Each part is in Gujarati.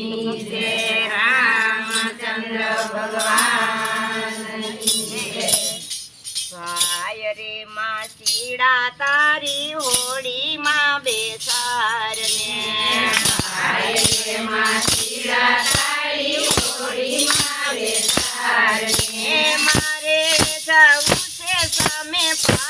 ની જય રામચંદ્ર ભગવાન ભાય રે માં ચીડા તારી હોળી માં મારે જવું સામે પા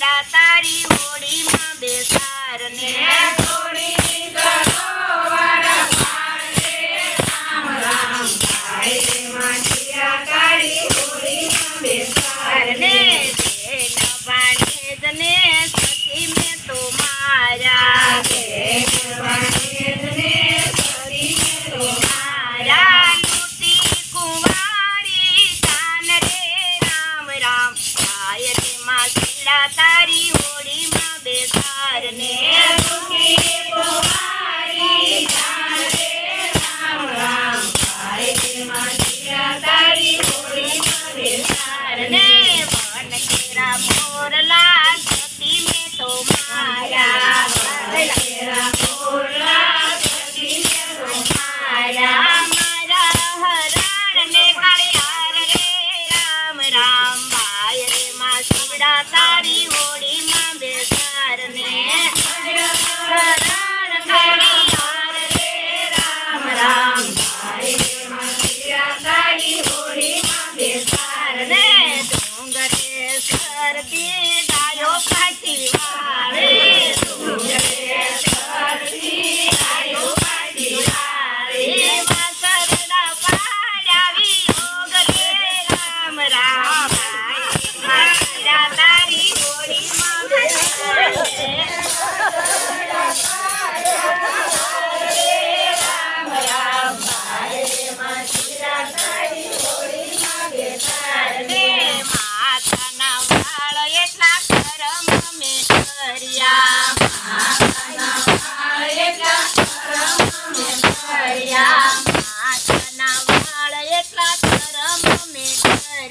તારી હોળી તારી